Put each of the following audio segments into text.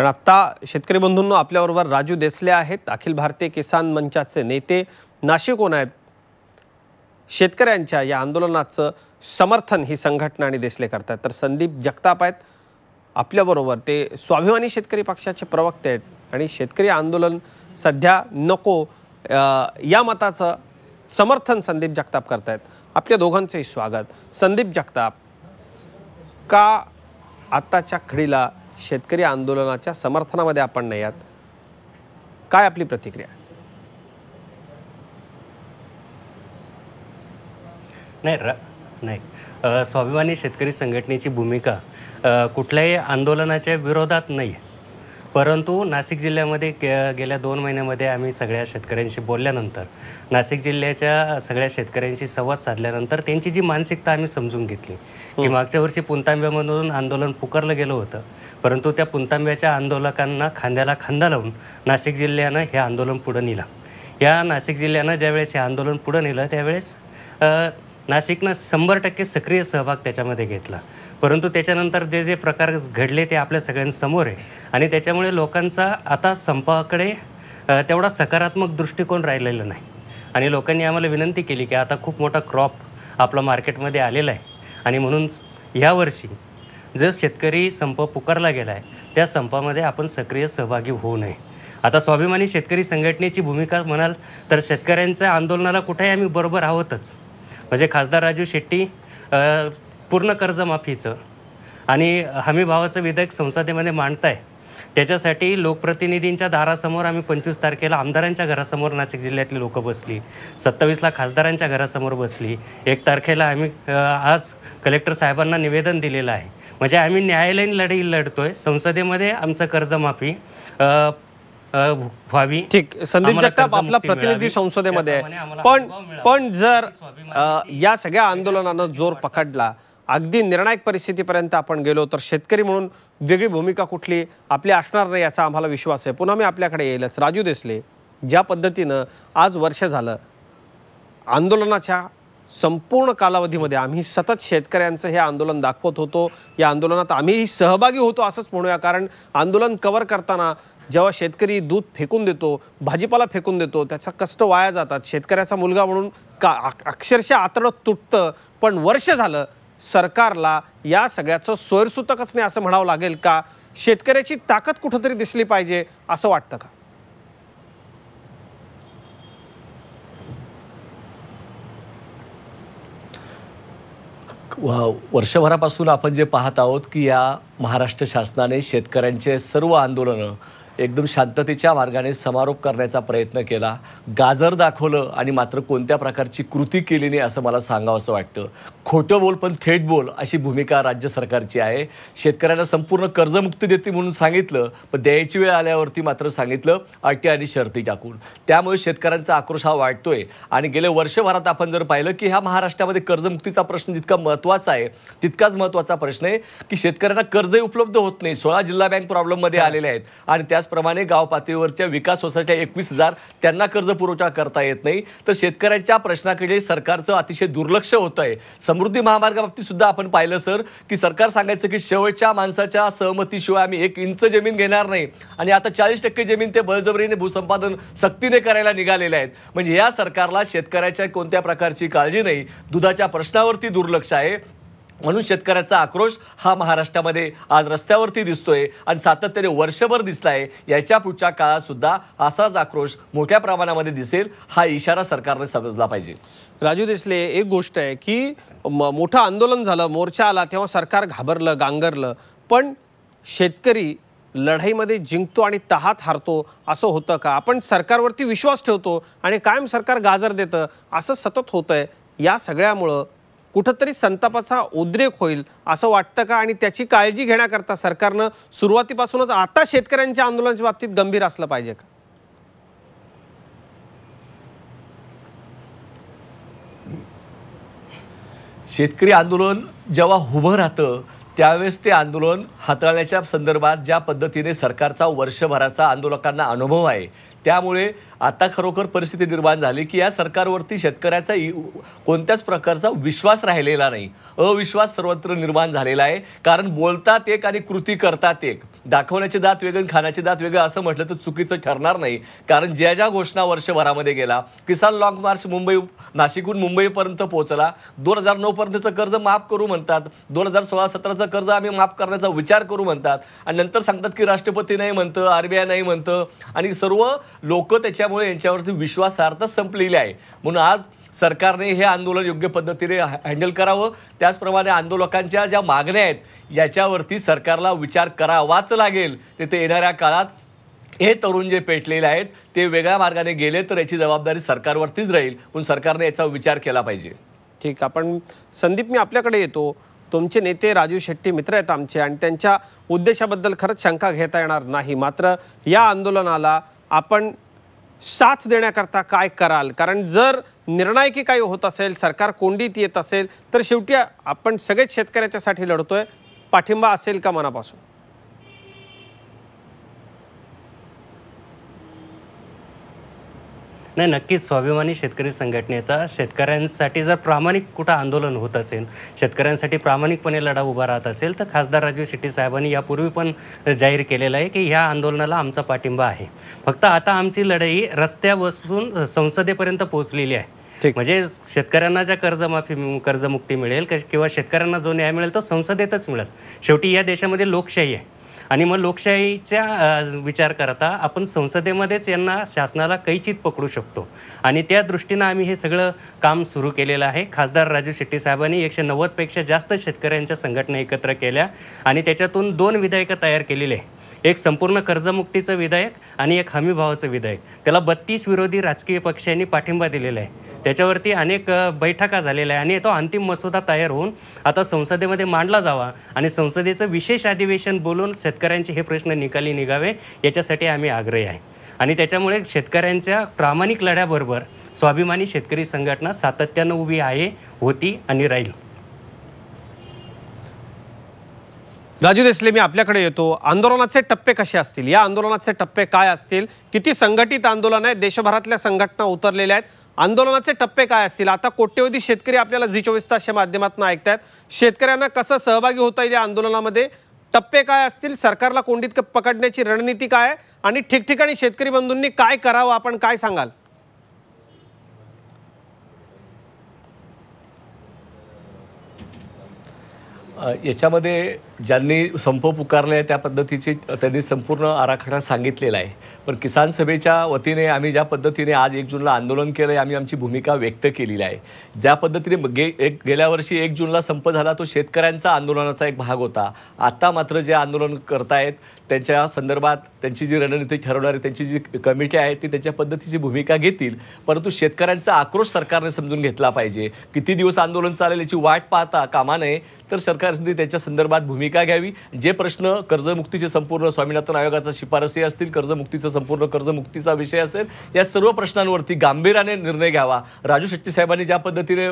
कारण आत्ता शेतकरी बंधूंनो आपल्याबरोबर राजू देसले आहेत अखिल भारतीय किसान मंचाचे नेते. नाशिकहून आहेत? शेतकऱ्यांच्या या आंदोलनाचं समर्थन ही संघटना आणि देसले करतात तर संदीप जगताप आहेत. आपल्याबरोबर ते स्वाभिमानी शेतकरी पक्षाचे प्रवक्ते आहेत आणि शेतकरी आंदोलन सध्या नको या मताचं समर्थन संदीप जगताप करतायत. आपल्या दोघांचंही स्वागत. संदीप जगताप का आत्ताच्या खडीला शेतकरी आंदोलनाच्या समर्थनामध्ये आपण नाही आहात. काय आपली प्रतिक्रिया? नाही र नाही. स्वाभिमानी शेतकरी संघटनेची भूमिका कुठल्याही आंदोलनाच्या विरोधात नाही आहे परंतु नाशिक जिल्ह्यामध्ये गे गेल्या दोन महिन्यामध्ये आम्ही सगळ्या शेतकऱ्यांशी बोलल्यानंतर नाशिक जिल्ह्याच्या सगळ्या शेतकऱ्यांशी संवाद साधल्यानंतर त्यांची जी मानसिकता आम्ही समजून घेतली की मागच्या वर्षी पुणतांब्यामधून आंदोलन पुकारलं गेलं होतं परंतु त्या पुणतांब्याच्या आंदोलकांना खांद्याला खांदा लावून नाशिक जिल्ह्यानं हे आंदोलन पुढं नेलं. या नाशिक जिल्ह्यानं ज्यावेळेस हे आंदोलन पुढं नेलं त्यावेळेस नाशिकनं शंभर टक्के सक्रिय सहभाग त्याच्यामध्ये घेतला. परंतु त्याच्यानंतर जे जे प्रकार घडले ते आपल्या सगळ्यांसमोर आहे. आणि त्याच्यामुळे लोकांचा आता संपाकडे तेवढा सकारात्मक दृष्टिकोन राहिलेला नाही. आणि लोकांनी आम्हाला विनंती केली की आता खूप मोठा क्रॉप आपला मार्केटमध्ये आलेला आहे. आणि म्हणून यावर्षी जो शेतकरी संप पुकारला गेला आहे त्या संपामध्ये आपण सक्रिय सहभागी होऊ नये. आता स्वाभिमानी शेतकरी संघटनेची भूमिका म्हणाल तर शेतकऱ्यांच्या आंदोलनाला कुठेही आम्ही बरोबर आहोतच. म्हणजे खासदार राजू शेट्टी पूर्ण कर्जमाफीचं आणि हमी भावाचं विधेयक संसदेमध्ये मांडताय. त्याच्यासाठी लोकप्रतिनिधींच्या दारासमोर आम्ही पंचवीस तारखेला आमदारांच्या घरासमोर नाशिक जिल्ह्यातली लोकं बसली सत्तावीसला खासदारांच्या घरासमोर बसली. एक तारखेला आम्ही आज कलेक्टर साहेबांना निवेदन दिलेलं आहे. म्हणजे आम्ही न्यायालयीन लढाई आहे संसदेमध्ये आमचं कर्जमाफी व्हावी ठीक संदीप जगताप आपला प्रतिनिधी. संसदेमध्ये पण. पण जर या सगळ्या आंदोलनानं जोर पकडला अगदी निर्णायक परिस्थितीपर्यंत आपण गेलो तर शेतकरी म्हणून वेगळी भूमिका कुठली आपली असणार नाही याचा आम्हाला विश्वास आहे. पुन्हा मी आपल्याकडे येईलच. राजू देसले ज्या पद्धतीनं आज वर्ष झालं आंदोलनाच्या संपूर्ण कालावधीमध्ये आम्ही सतत शेतकऱ्यांचं हे आंदोलन दाखवत होतो. या आंदोलनात आम्हीही सहभागी होतो असंच म्हणूया कारण आंदोलन कव्हर करताना जेव्हा शेतकरी दूध फेकून देतो भाजीपाला फेकून देतो त्याचा कष्ट वाया जातात. शेतकऱ्याचा मुलगा म्हणून का अक्षरशः आतडं तुटतं पण वर्ष झालं सरकारला या सगळ्याचं सोयरसूतकच नाही असं म्हणावं लागेल का? शेतकऱ्याची ताकद कुठंतरी दिसली पाहिजे असं वाटतं का? वर्षभरापासून आपण जे पाहत आहोत की या महाराष्ट्र शासनाने शेतकऱ्यांचे सर्व आंदोलनं एकदम शांततेच्या मार्गाने समारोप करण्याचा प्रयत्न केला. गाजर दाखवलं आणि मात्र कोणत्या प्रकारची कृती केली नाही असं मला सांगावं असं वाटतं. खोटं बोल पण थेट बोल अशी भूमिका राज्य सरकारची आहे. शेतकऱ्यांना संपूर्ण कर्जमुक्ती देते म्हणून सांगितलं पण द्यायची वेळ आल्यावरती मात्र सांगितलं अटी आणि शर्ती टाकून. त्यामुळे शेतकऱ्यांचा आक्रोश हा वाढतोय. आणि गेल्या वर्षभरात आपण जर पाहिलं की ह्या महाराष्ट्रामध्ये कर्जमुक्तीचा प्रश्न जितका महत्त्वाचा आहे तितकाच महत्त्वाचा प्रश्न आहे की शेतकऱ्यांना कर्जही उपलब्ध होत नाही. सोळा जिल्हा बँक प्रॉब्लेममध्ये आलेले आहेत आणि त्याचप्रमाणे गाव पातळीवरच्या विकास सोसायट्या एकवीस हजार त्यांना कर्ज पुरवठा करता येत नाही. तर शेतकऱ्यांच्या प्रश्नाकडे सरकारचं अतिशय दुर्लक्ष होत आहे समृद्धी महामार्गाबाबतीत सुद्धा आपण पाहिलं सर की सरकार सांगायचं की शेवटच्या माणसाच्या सहमतीशिवाय आम्ही एक इंच जमीन घेणार नाही. आणि आता चाळीस टक्के जमीन ते बळजबरीने भूसंपादन सक्तीने करायला निघालेले आहेत. म्हणजे या सरकारला शेतकऱ्याच्या कोणत्या प्रकारची काळजी नाही. दुधाच्या प्रश्नावरती दुर्लक्ष आहे. म्हणून शेतकऱ्याचा आक्रोश हा महाराष्ट्रामध्ये आज रस्त्यावरती दिसतोय आणि सातत्याने वर्षभर दिसलाय. याच्या पुढच्या काळात सुद्धा असाच आक्रोश मोठ्या प्रमाणामध्ये दिसेल हा इशारा सरकारने समजला पाहिजे. राजू देसले एक गोष्ट आहे की म- मोठं आंदोलन झालं मोर्चा आला तेव्हा सरकार घाबरलं गांगरलं पण शेतकरी लढाईमध्ये जिंकतो आणि तहात हारतो असं होतं का? आपण सरकारवरती विश्वास ठेवतो आणि कायम सरकार गाजर देतं असं सतत होतं आहे या सगळ्यामुळं कुठंतरी संतापाचा उद्रेक होईल असं वाटतं का? आणि त्याची काळजी घेण्याकरता सरकारनं सुरुवातीपासूनच आता शेतकऱ्यांच्या आंदोलनाच्या बाबतीत गंभीर असलं पाहिजे का? शेतकरी आंदोलन जेव्हा उभं राहतं त्यावेळेस ते आंदोलन हाताळण्याच्या संदर्भात ज्या पद्धतीने सरकारचा वर्षभराचा आंदोलकांना अनुभव आहे त्यामुळे आता खरोखर परिस्थिती निर्माण झाली की या सरकारवरती शेतकऱ्याचा कोणत्याच प्रकारचा विश्वास राहिलेला नाही. अविश्वास सर्वत्र निर्माण झालेला आहे. कारण बोलतात एक आणि कृती करतात एक. दाखवण्याचे दात वेगळे खाण्याचे दात वेगळं असं म्हटलं तर चुकीचं ठरणार नाही. कारण ज्या ज्या घोषणा वर्षभरामध्ये गेला किसान लॉंग मार्च मुंबई नाशिकहून मुंबईपर्यंत पोहोचला. दोन हजार नऊपर्यंतचं कर्ज माफ करू म्हणतात. दोन हजार सोळा सतराचं कर्ज आम्ही माफ करण्याचा विचार करू म्हणतात. आणि नंतर सांगतात की राष्ट्रपती नाही म्हणतं आर बी आय नाही म्हणतं. आणि सर्व लोक त्याच्यामुळे यांच्यावरती विश्वासार्हता संपलेली आहे. म्हणून आज सरकारने हे आंदोलन योग्य पद्धतीने हँडल करावं. त्याचप्रमाणे आंदोलकांच्या ज्या मागण्या आहेत याच्यावरती सरकारला विचार करावाच लागेल. तिथे येणाऱ्या काळात हे तरुण जे पेटलेले आहेत ते वेगळ्या मार्गाने गेले तर याची जबाबदारी सरकारवरतीच राहील. पण सरकारने याचा विचार केला पाहिजे. ठीक आपण संदीप मी आपल्याकडे येतो. तुमचे नेते राजू शेट्टी मित्र आहेत आमचे आणि त्यांच्या उद्देशाबद्दल खरंच शंका घेता येणार नाही. मात्र या आंदोलनाला आपण साथ देण्याकरता काय कराल? कारण जर निर्णायकी काही होत असेल सरकार कोंडीत येत असेल तर शेवटी आपण सगळेच शेतकऱ्याच्यासाठी लढतोय. पाठिंबा असेल का मनापासून? नाही नक्कीच. स्वाभिमानी शेतकरी संघटनेचा शेतकऱ्यांसाठी जर प्रामाणिक कुठं आंदोलन होत असेल शेतकऱ्यांसाठी प्रामाणिकपणे लढा उभा राहत असेल तर खासदार राजू शेट्टी साहेबांनी यापूर्वी पण जाहीर केलेलं आहे की ह्या आंदोलनाला आमचा पाठिंबा आहे. फक्त आता आमची लढाई रस्त्यापासून संसदेपर्यंत पोहोचलेली आहे. म्हणजे शेतकऱ्यांना ज्या कर्जमाफी कर्जमुक्ती मिळेल क- किंवा शेतकऱ्यांना जो न्याय मिळेल तो संसदेतच मिळेल. शेवटी या देशामध्ये लोकशाही आहे. आणि मग लोकशाहीच्या विचार करता आपण संसदेमध्येच यांना शासनाला कैचित पकडू शकतो. आणि त्या दृष्टीनं आम्ही हे सगळं काम सुरू केलेलं आहे. खासदार राजू शेट्टी साहेबांनी एकशे नव्वदपेक्षा जास्त शेतकऱ्यांच्या संघटना एकत्र केल्या आणि त्याच्यातून दोन विधेयकं तयार केलेली. आहे एक संपूर्ण कर्जमुक्तीचं विधेयक आणि एक हमीभावाचं विधेयक. त्याला बत्तीस विरोधी राजकीय पक्षांनी पाठिंबा दिलेला आहे. त्याच्यावरती अनेक बैठका झालेल्या आहे आणि तो अंतिम मसुदा तयार होऊन आता संसदेमध्ये मांडला जावा आणि संसदेचं विशेष अधिवेशन बोलून शेतकऱ्यांचे हे प्रश्न निकाली निघावे याच्यासाठी आम्ही आग्रही आहे. आणि त्याच्यामुळे शेतकऱ्यांच्या प्रामाणिक लढ्याबरोबर स्वाभिमानी शेतकरी संघटना सातत्यानं उभी आहे होती आणि राहील. राजू देसले मी आपल्याकडे येतो. आंदोलनाचे टप्पे कसे असतील? या आंदोलनाचे टप्पे काय असतील? किती संघटित आंदोलन आहे? देशभरातल्या संघटना उतरलेल्या आहेत. आंदोलनाचे टप्पे काय असतील? आता कोट्यवधी शेतकरी आपल्याला झी चोवीस तासच्या माध्यमातून ऐकतायत. शेतकऱ्यांना कसं सहभागी होता येईल या आंदोलनामध्ये? टप्पे काय असतील? सरकारला कोंडीत पकडण्याची रणनीती काय आणि ठिकठिकाणी शेतकरी बंधूंनी काय करावं? आपण काय सांगाल? याच्यामध्ये ज्यांनी संप पुकारले आहे त्या पद्धतीची त्यांनी संपूर्ण आराखडा सांगितलेला आहे. पण किसान सभेच्या वतीने आम्ही ज्या पद्धतीने आज एक जूनला आंदोलन केलं आहे आम्ही आमची भूमिका व्यक्त केलेली आहे. ज्या पद्धतीने गे एक गेल्या वर्षी एक जूनला संप झाला तो शेतकऱ्यांचा आंदोलनाचा एक भाग होता. आत्ता मात्र जे आंदोलन करतायत त्यांच्या संदर्भात त्यांची जी रणनीती ठरवणारी त्यांची जी कमिटी आहे ती त्याच्या पद्धतीची भूमिका घेतील. परंतु शेतकऱ्यांचा आक्रोश सरकारने समजून घेतला पाहिजे. किती दिवस आंदोलन चालेल याची वाट पाहता कामा नये तर सरकारने त्याच्या संदर्भात भूमिका घ्यावी. जे प्रश्न कर्जमुक्तीचे संपूर्ण स्वामीनाथन आयोगाचा शिफारसी असतील कर्जमुक्तीचा संपूर्ण कर्जमुक्तीचा विषय असेल या सर्व प्रश्नांवरती गांभीर्याने निर्णय घ्यावा. राजू शेट्टी साहेबांनी ज्या पद्धतीने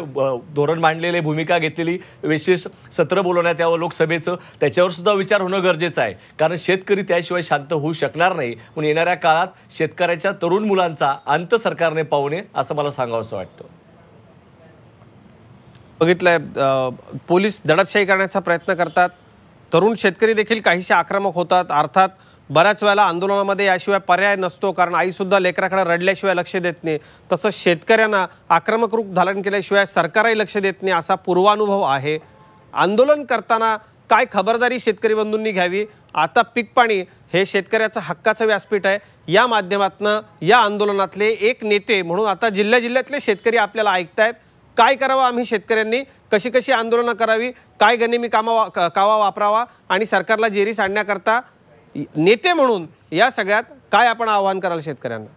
धोरण मांडलेले भूमिका घेतलेली विशेष सत्र बोलवण्यात यावं लोकसभेचं त्याच्यावर सुद्धा विचार होणं गरजेचं आहे. कारण शेतकरी त्याशिवाय शांत होऊ शकणार नाही. म्हणून येणाऱ्या काळात शेतकऱ्याच्या तरुण मुलांचा अंत सरकारने पाहुणे असं मला सांगावंसं वाटतं. बघितलंय पोलीस दडपशाही करण्याचा प्रयत्न करतात. तरुण शेतकरी देखील काहीसे आक्रमक होतात. अर्थात बऱ्याच वेळेला आंदोलनामध्ये याशिवाय पर्याय नसतो कारण आईसुद्धा लेकराकडे रडल्याशिवाय लक्ष देत नाही. तसंच शेतकऱ्यांना आक्रमक रूप धारण केल्याशिवाय सरकारही लक्ष देत नाही असा पूर्वानुभव आहे. आंदोलन करताना काय खबरदारी शेतकरी बंधूंनी घ्यावी? आता पीक पाणी हे शेतकऱ्याचं हक्काचं व्यासपीठ आहे. या माध्यमातनं या आंदोलनातले एक नेते म्हणून आता जिल्ह्या जिल्ह्यातले शेतकरी आपल्याला ऐकतायत. काय करावं आम्ही शेतकऱ्यांनी? कशी कशी आंदोलनं करावी? काय गनिमी कामा वा- कावा वापरावा? आणि सरकारला जेरीस आणण्याकरता नेते म्हणून या सगळ्यात काय आपण आवाहन कराल शेतकऱ्यांना?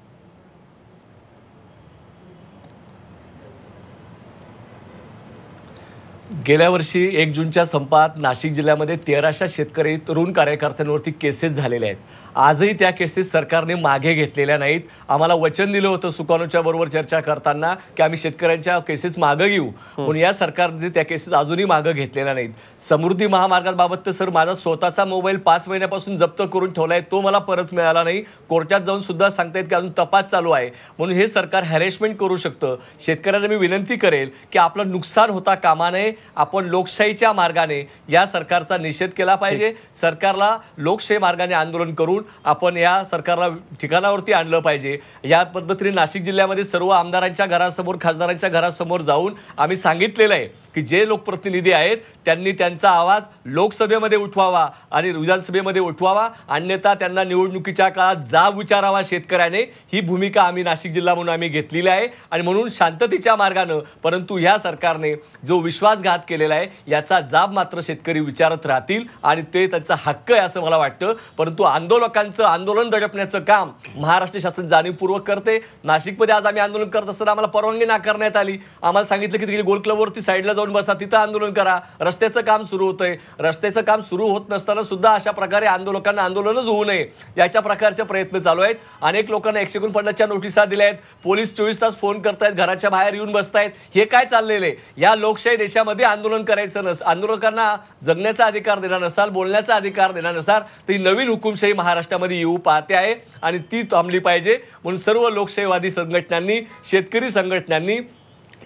गेल्या वर्षी एक जूनच्या संपात नाशिक जिल्ह्यामध्ये तेराशे शेतकरी तरुण कार्यकर्त्यांवरती केसेस झालेल्या आहेत. आजही त्या केसेस सरकारने मागे घेतलेल्या नाहीत. आम्हाला वचन दिलं होतं सुकानूच्या बरोबर चर्चा करताना की आम्ही शेतकऱ्यांच्या केसेस मागं घेऊ. म्हणून या सरकारने त्या केसेस अजूनही मागं घेतलेल्या नाहीत. समृद्धी महामार्गाबाबत तर सर माझा स्वतःचा मोबाईल पाच महिन्यापासून जप्त करून ठेवला आहे तो मला परत मिळाला नाही. कोर्टात जाऊन सुद्धा सांगतायत की अजून तपास चालू आहे. म्हणून हे सरकार हॅरेसमेंट करू शकतं. शेतकऱ्यांना मी विनंती करेल की आपलं नुकसान होता कामा नये. आपण लोकशाहीच्या मार्गाने या सरकारचा निषेध केला पाहिजे. सरकारला लोकशाही मार्गाने आंदोलन करून आपण या सरकारला ठिकाणावरती आणलं पाहिजे. या पद्धतीने नाशिक जिल्ह्यामध्ये सर्व आमदारांच्या घरासमोर खासदारांच्या घरासमोर जाऊन आम्ही सांगितलेलं आहे. की जे लोकप्रतिनिधी आहेत त्यांनी त्यांचा आवाज लोकसभेमध्ये उठवावा आणि विधानसभेमध्ये उठवावा. अन्यथा त्यांना निवडणुकीच्या काळात जाब विचारावा शेतकऱ्याने. ही भूमिका आम्ही नाशिक जिल्हा म्हणून आम्ही घेतलेली आहे आणि म्हणून शांततेच्या मार्गानं परंतु ह्या सरकारने जो विश्वासघात केलेला आहे याचा जाब मात्र शेतकरी विचारत राहतील आणि ते त्यांचा हक्क आहे असं मला वाटतं. परंतु आंदोलकांचं आंदोलन दडपण्याचं काम महाराष्ट्र शासन जाणीवपूर्वक करते. नाशिकमध्ये आज आम्ही आंदोलन करत असताना आम्हाला परवानगी नाकारण्यात आली. आम्हाला सांगितलं की तिकडे गोल क्लबवरती साईडला जाऊन बसा तिथं आंदोलन करा. रस्त्याचं काम सुरू होतंय. रस्त्याचं काम सुरू होत नसताना सुद्धा अशा प्रकारे आंदोलकांना आंदोलनच होऊ नये. याच्या प्रकारचे प्रयत्न चालू आहेत. अनेक लोकांना एकशे एकोणपन्नासच्या नोटिसा दिल्या आहेत. पोलीस चोवीस तास फोन करतायत घराच्या बाहेर येऊन बसतायत. हे काय चाललेलं आहे? या लोकशाही देशामध्ये आंदोलन करायचं नस आंदोलकांना जगण्याचा अधिकार देणार नसाल बोलण्याचा अधिकार देणार नसाल तर ही नवीन हुकुमशाही महाराष्ट्रामध्ये येऊ पाहते आहे आणि ती थांबली पाहिजे. म्हणून सर्व लोकशाहीवादी संघटनांनी शेतकरी संघटनांनी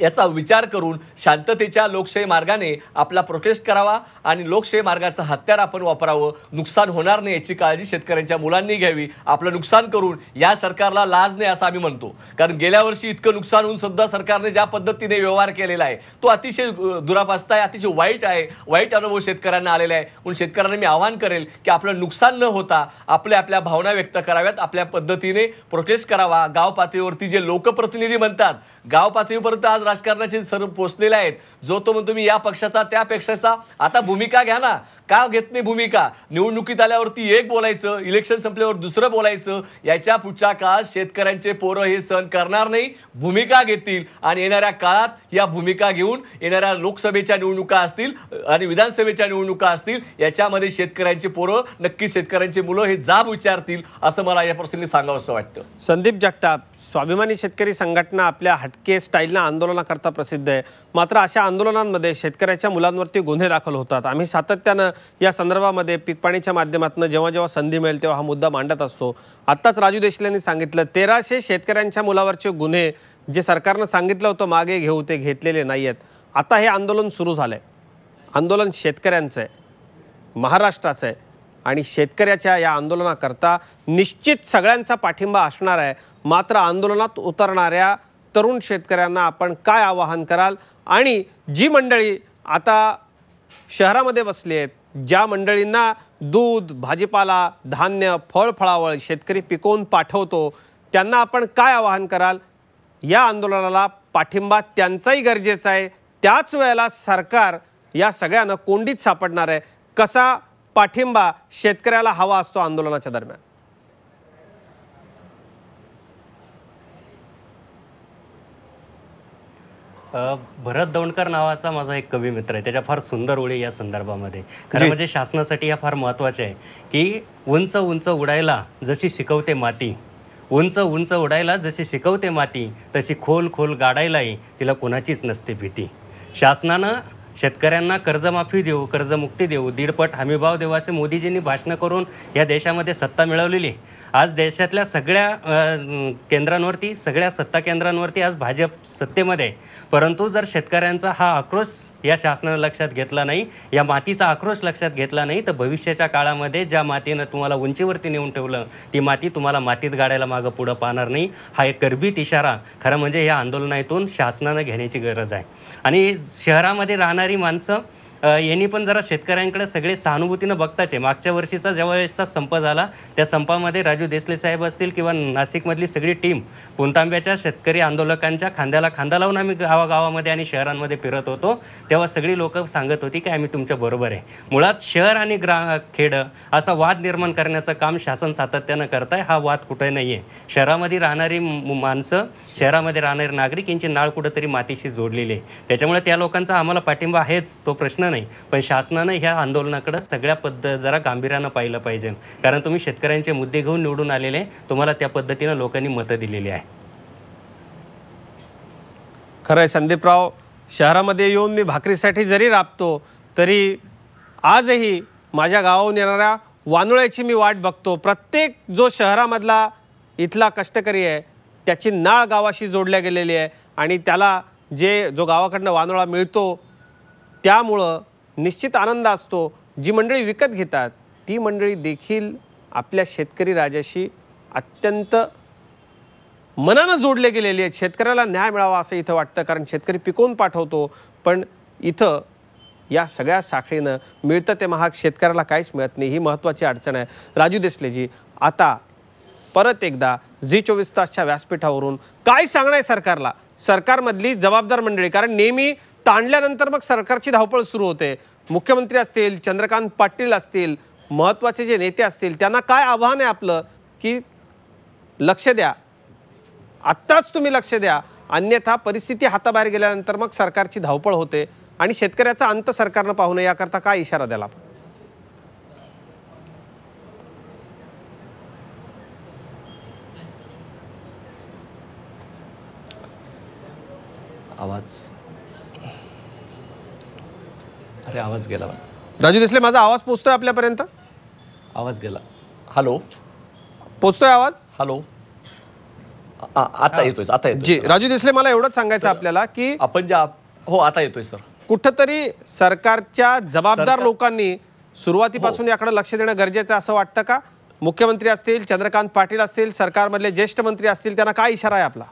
याचा विचार करून शांततेच्या लोकशाही मार्गाने आपला प्रोटेस्ट करावा आणि लोकशाही मार्गाचं हत्यार आपण वापरावं. नुकसान होणार नाही याची काळजी शेतकऱ्यांच्या मुलांनी घ्यावी. आपलं नुकसान करून या सरकारला लाज नाही असं आम्ही म्हणतो. कारण गेल्या वर्षी इतकं नुकसान होऊन सुद्धा सरकारने ज्या पद्धतीने व्यवहार केलेला आहे तो अतिशय दुरापास्त आहे अतिशय वाईट आहे. वाईट अनुभव शेतकऱ्यांना आलेला आहे. म्हणून शेतकऱ्यांना मी आवाहन करेल की आपलं नुकसान न होता आपल्या आपल्या भावना व्यक्त कराव्यात. आपल्या पद्धतीने प्रोटेस्ट करावा. गाव पातळीवरती जे लोकप्रतिनिधी म्हणतात गाव पातळीपर्यंत आज राजकारणाचे सर्व पोचलेले आहेत. जो तो म्हणतो मी या पक्षाचा त्या पक्षाचा. आता भूमिका घ्या ना. का घेत नाही भूमिका? निवडणुकीत आल्यावरती एक बोलायचं इलेक्शन संपल्यावर दुसरं बोलायचं. याच्या पुढच्या काळात शेतकऱ्यांचे पोरं हे सहन करणार नाही. भूमिका घेतील आणि येणाऱ्या काळात या भूमिका घेऊन येणाऱ्या लोकसभेच्या निवडणुका असतील आणि विधानसभेच्या निवडणुका असतील याच्यामध्ये शेतकऱ्यांची पोरं नक्की शेतकऱ्यांची मुलं हे जाब विचारतील असं मला या प्रसंगी सांगावं असं वाटतं. संदीप जगताप स्वाभिमानी शेतकरी संघटना आपल्या हटके स्टाईलनं आंदोलनाकरता प्रसिद्ध आहे. मात्र अशा आंदोलनांमध्ये शेतकऱ्याच्या मुलांवरती गुन्हे दाखल होतात. आम्ही सातत्यानं या संदर्भामध्ये पिकपाणीच्या माध्यमातून जेव्हा जेव्हा संधी मिळेल तेव्हा हा मुद्दा मांडत असतो. आत्ताच राजू देशलेंनी सांगितलं तेराशे शेतकऱ्यांच्या मुलावरचे गुन्हे जे सरकारनं सांगितलं होतं मागे घेऊ ते घेतलेले नाही आहेत आता हे आंदोलन सुरू झालं आहे आंदोलन शेतकऱ्यांचं आहे महाराष्ट्राचं आहे. आणि शेतकऱ्याच्या या आंदोलनाकरता निश्चित सगळ्यांचा पाठिंबा असणार आहे. मात्र आंदोलनात उतरणाऱ्या तरुण शेतकऱ्यांना आपण काय आवाहन कराल? आणि जी मंडळी आता शहरामध्ये बसली आहेत ज्या मंडळींना दूध भाजीपाला धान्य फळ फळावळ शेतकरी पिकवून पाठवतो त्यांना आपण काय आवाहन कराल? या आंदोलनाला पाठिंबा त्यांचाही गरजेचा आहे. त्याच वेळेला सरकार या सगळ्यांना कोंडीत सापडणार आहे. कसा पाठिंबा शेतकऱ्याला हवा असतो आंदोलनाच्या दरम्यान. भरत दौंडकर नावाचा माझा एक कवी मित्र आहे. त्याच्या फार सुंदर ओळी या संदर्भामध्ये. खरं म्हणजे शासनासाठी या फार महत्त्वाचे आहे की उंच उंच उडायला जशी शिकवते माती उंच उंच उडायला जशी शिकवते माती तशी खोल खोल गाडायलाही तिला कोणाचीच नसते भीती. शासनानं शेतकऱ्यांना कर्जमाफी देऊ कर्जमुक्ती देऊ दीडपट हमीभाव देऊ असे मोदीजींनी भाषणं करून या देशामध्ये सत्ता मिळवलेली आहे. आज देशातल्या सगळ्या केंद्रांवरती सगळ्या सत्ता केंद्रांवरती आज भाजप सत्तेमध्ये आहे. परंतु जर शेतकऱ्यांचा हा आक्रोश या शासनानं लक्षात घेतला नाही या मातीचा आक्रोश लक्षात घेतला नाही तर भविष्याच्या काळामध्ये ज्या मातीनं तुम्हाला उंचीवरती नेऊन ठेवलं ती माती तुम्हाला मातीत गाडायला मागं पुढं पाहणार नाही हा एक गर्भित इशारा खरं म्हणजे या आंदोलनातून शासनानं घेण्याची गरज आहे आणि शहरामध्ये राहणारी माणसं यांनी पण जरा शेतकऱ्यांकडे सगळे सहानुभूतीनं बघताच आहे. मागच्या वर्षीचा ज्यावेळेसचा संप झाला त्या संपामध्ये राजू देसले साहेब असतील किंवा नाशिकमधली सगळी टीम पुणतांब्याच्या शेतकरी आंदोलकांच्या खांद्याला खांदा लावून आम्ही गावागावामध्ये आणि शहरांमध्ये फिरत होतो. तेव्हा सगळी लोक सांगत होती की आम्ही तुमच्या बरोबर आहे. मुळात शहर आणि ग्रा खेडं असा वाद निर्माण करण्याचं काम शासन सातत्यानं करत आहे हा वाद कुठे नाही आहे शहरामध्ये राहणारी माणसं शहरामध्ये राहणारे नागरिक यांची नाळ कुठंतरी मातीशी जोडलेली आहे. त्याच्यामुळे त्या लोकांचा आम्हाला पाठिंबा आहेच तो प्रश्न नाही. नाही पण शासनानं ह्या आंदोलनाकडं सगळ्या पद्धत जरा गांभीर्यानं पाहिलं पाहिजे. कारण तुम्ही शेतकऱ्यांचे मुद्दे घेऊन निवडून आलेले तुम्हाला त्या पद्धतीनं लोकांनी मतं दिलेली आहे. खरं आहे संदीपराव शहरामध्ये येऊन मी भाकरीसाठी जरी राबतो तरी आजही माझ्या गावाहून येणाऱ्या वानुळ्याची मी वाट बघतो. प्रत्येक जो शहरामधला इथला कष्टकरी आहे त्याची नाळ गावाशी जोडल्या गेलेली आहे. आणि त्याला जे जो गावाकडनं वानुळा मिळतो त्यामुळं निश्चित आनंद असतो. जी मंडळी विकत घेतात ती मंडळी देखील आपल्या शेतकरी राजाशी अत्यंत मनानं जोडले गेलेली आहेत. शेतकऱ्याला न्याय मिळावा असं इथं वाटतं कारण शेतकरी पिकवून पाठवतो. पण इथं या सगळ्या साखळीनं मिळतं ते महाग शेतकऱ्याला काहीच मिळत नाही. ही महत्त्वाची अडचण आहे. राजू देसलेजी आता परत एकदा झी चोवीस तासच्या व्यासपीठावरून काय सांगणं आहे सरकारला? सरकारमधली जबाबदार मंडळी कारण नेहमी ताणल्यानंतर मग सरकारची धावपळ सुरू होते. मुख्यमंत्री असतील चंद्रकांत पाटील असतील महत्त्वाचे जे नेते असतील त्यांना काय आव्हान आहे आपलं? की लक्ष द्या. आत्ताच तुम्ही लक्ष द्या. अन्यथा परिस्थिती हाताबाहेर गेल्यानंतर मग सरकारची धावपळ होते आणि शेतकऱ्याचा अंत सरकारनं पाहू नये याकरता काय इशारा द्याला आपण? आवाज. अरे आवाज गेला. राजू देसले माझा आवाज पोचतोय आपल्यापर्यंत? आवाज गेला. हॅलो. पोचतोय आवाज? हॅलो. आता येतोय आता येतोय जी राजू देसले मला एवढंच सांगायचं आपल्याला की आपण ज्या हो आता येतोय सर. कुठंतरी सरकारच्या जबाबदार लोकांनी सुरुवातीपासून याकडे लक्ष देणं गरजेचं असं वाटतं का? मुख्यमंत्री असतील चंद्रकांत पाटील असतील सरकारमधले ज्येष्ठ मंत्री असतील त्यांना काय इशारा आहे आपला?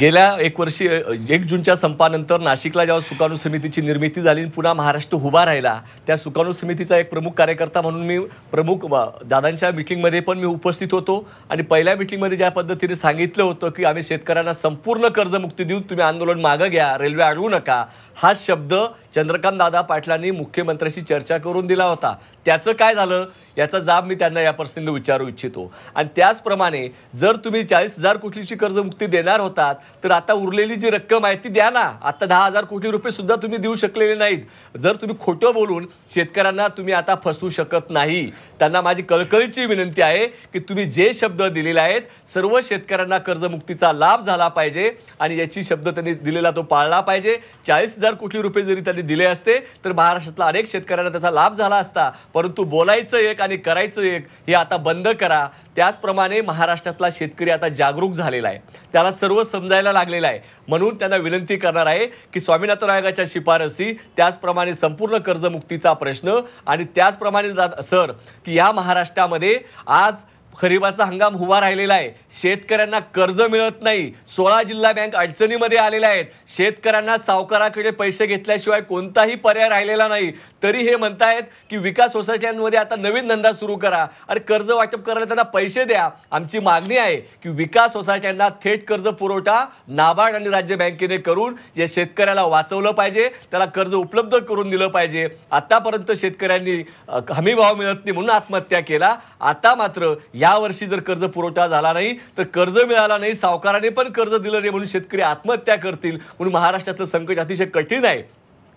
गेल्या एक वर्षी एक जूनच्या संपानंतर नाशिकला जेव्हा सुकाणू समितीची निर्मिती झाली पुन्हा महाराष्ट्र उभा राहिला त्या सुकाणू समितीचा एक प्रमुख कार्यकर्ता म्हणून मी प्रमुख दादांच्या मिटिंगमध्ये पण मी उपस्थित होतो. आणि पहिल्या मिटिंगमध्ये ज्या पद्धतीने सांगितलं होतं की आम्ही शेतकऱ्यांना संपूर्ण कर्जमुक्ती देऊन तुम्ही आंदोलन मागं घ्या रेल्वे अडवू नका हा शब्द चंद्रकांत दादा पाटलांनी मुख्यमंत्र्यांशी चर्चा करून दिला होता. त्याचं काय झालं? याचा जाब मी त्यांना या प्रसंगी विचारू इच्छितो. आणि त्याचप्रमाणे जर तुम्ही चाळीस हजार कोटीची कर्जमुक्ती देणार होतात तर आता उरलेली जी रक्कम आहे ती द्या ना. आता दहा हजार कोटी रुपये सुद्धा तुम्ही देऊ शकलेले नाहीत. जर तुम्ही खोटं बोलून शेतकऱ्यांना तुम्ही आता फसवू शकत नाही त्यांना माझी कळकळीची विनंती आहे की तुम्ही जे शब्द दिलेले आहेत सर्व शेतकऱ्यांना कर्जमुक्तीचा लाभ झाला पाहिजे आणि याची शब्द त्यांनी दिलेला तो पाळला पाहिजे. चाळीस हजार कोटी रुपये जरी त्यांनी दिले असते तर महाराष्ट्रातला अनेक शेतकऱ्यांना त्याचा लाभ झाला असता. परंतु बोलायचं एक आणि करायचं एक हे आता बंद करा. त्याचप्रमाणे महाराष्ट्रातला शेतकरी आता जागरूक झालेला आहे. त्याला सर्व समजायला लागलेलं आहे. म्हणून त्यांना विनंती करणार आहे की स्वामीनाथन आयोगाच्या शिफारसी त्याचप्रमाणे संपूर्ण कर्जमुक्तीचा प्रश्न आणि त्याचप्रमाणे सर की या महाराष्ट्रामध्ये आज खरीपाचा हंगाम उभा राहिलेला आहे. शेतकऱ्यांना कर्ज मिळत नाही. सोळा जिल्हा बँक अडचणीमध्ये आलेल्या आहेत. शेतकऱ्यांना सावकाराकडे पैसे घेतल्याशिवाय कोणताही पर्याय राहिलेला नाही. तरी हे म्हणतायत की विकास सोसायट्यांमध्ये आता नवीन धंदा सुरू करा. अरे कर्ज वाटप करायला त्यांना पैसे द्या. आमची मागणी आहे की विकास सोसायट्यांना थेट कर्ज पुरवठा नाबार्ड आणि राज्य बँकेने करून या शेतकऱ्याला वाचवलं पाहिजे. त्याला कर्ज उपलब्ध करून दिलं पाहिजे. आतापर्यंत शेतकऱ्यांनी हमी भाव मिळत नाही म्हणून आत्महत्या केला. आता मात्र या यावर्षी जर कर्ज पुरवठा झाला नाही तर कर्ज मिळाला नाही सावकाराने पण कर्ज दिलं नाही म्हणून शेतकरी आत्महत्या करतील म्हणून महाराष्ट्रातलं संकट अतिशय कठीण आहे.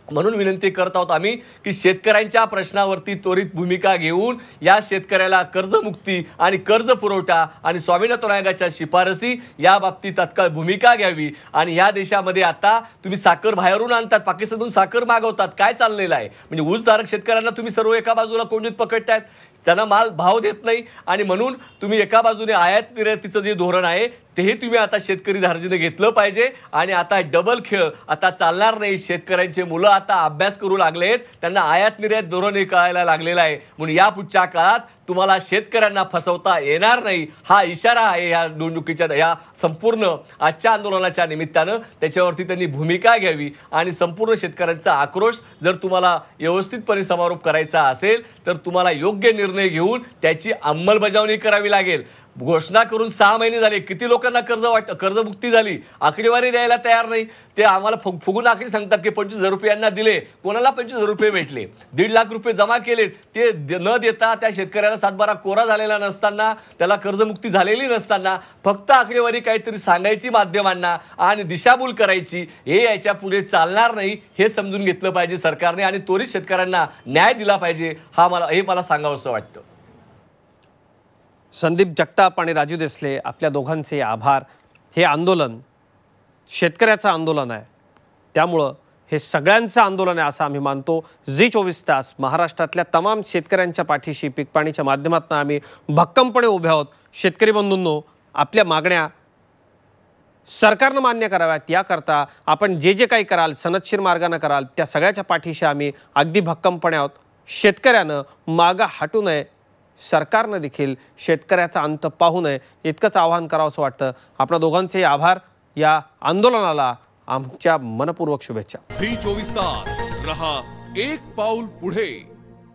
म्हणून विनंती करत आहोत आम्ही की शेतकऱ्यांच्या प्रश्नावरती त्वरित भूमिका घेऊन या शेतकऱ्याला कर्जमुक्ती आणि कर्ज पुरवठा आणि स्वामीनाथन आयोगाच्या शिफारसी या बाबतीत तत्काळ भूमिका घ्यावी. आणि या देशामध्ये आता तुम्ही साखर बाहेरून आणतात पाकिस्तानतून साखर मागवतात. काय चाललेलं आहे? म्हणजे ऊसधारक शेतकऱ्यांना तुम्ही सर्व एका बाजूला कोंडीत पकडतायत. त्यांना माल भाव देत नाही. आणि म्हणून तुम्ही एका बाजूने आयात निर्यातीचं जे धोरण आहे तेही तुम्ही आता शेतकरी धार्जीने घेतलं पाहिजे. आणि आता डबल खेळ. आता चालणार नाही शेतकऱ्यांचे मुलं. आता अभ्यास करू लागलेत. त्यांना आयात निर्यात धोरण कळायला लागलेलं आहे. म्हणून या पुढच्या काळात तुम्हाला शेतकऱ्यांना फसवता येणार नाही. हा इशारा आहे या निवडणुकीच्या या संपूर्ण आजच्या आंदोलनाच्या निमित्तानं. त्याच्यावरती त्यांनी भूमिका घ्यावी. आणि संपूर्ण शेतकऱ्यांचा आक्रोश जर तुम्हाला व्यवस्थितपणे समारोप करायचा असेल तर तुम्हाला योग्य निर्णय घेऊन त्याची अंमलबजावणी करावी लागेल. घोषणा करून सहा महिने झाले. किती लोकांना कर्ज वाट कर्जमुक्ती झाली? आकडेवारी द्यायला तयार नाही. ते आम्हाला फुग फुगून आकडे सांगतात की पंचवीस हजार रुपये यांना दिले. कोणाला पंचवीस हजार रुपये भेटले? दीड लाख रुपये जमा केले ते न देता त्या शेतकऱ्याला सातबारा कोरा झालेला नसताना त्याला कर्जमुक्ती झालेली नसताना फक्त आकडेवारी काहीतरी सांगायची माध्यमांना आणि दिशाभूल करायची हे याच्यापुढे चालणार नाही हे समजून घेतलं पाहिजे सरकारने आणि त्वरित शेतकऱ्यांना न्याय दिला पाहिजे हा मला हे मला सांगावंसं वाटतं. संदीप जगताप आणि राजू देसले आपल्या दोघांचे आभार. हे आंदोलन शेतकऱ्याचं आंदोलन आहे. त्यामुळं हे सगळ्यांचं आंदोलन आहे असं आम्ही मानतो. जी चोवीस तास महाराष्ट्रातल्या तमाम शेतकऱ्यांच्या पाठीशी पीकपाणीच्या माध्यमातून आम्ही भक्कमपणे उभे आहोत. शेतकरी बंधूंनो आपल्या मागण्या सरकारनं मान्य कराव्यात. याकरता आपण जे जे काही कराल सनदशीर मार्गानं कराल त्या सगळ्याच्या पाठीशी आम्ही अगदी भक्कमपणे आहोत. शेतकऱ्यानं मागं हटू नये. सरकारनं देखील शेतकऱ्याचा अंत पाहू नये. इतकंच आवाहन करावं असं वाटतं. आपल्या दोघांचे आभार. या आंदोलनाला आमच्या मनपूर्वक शुभेच्छा. श्री चोवीस तास. रहा एक पाऊल पुढे.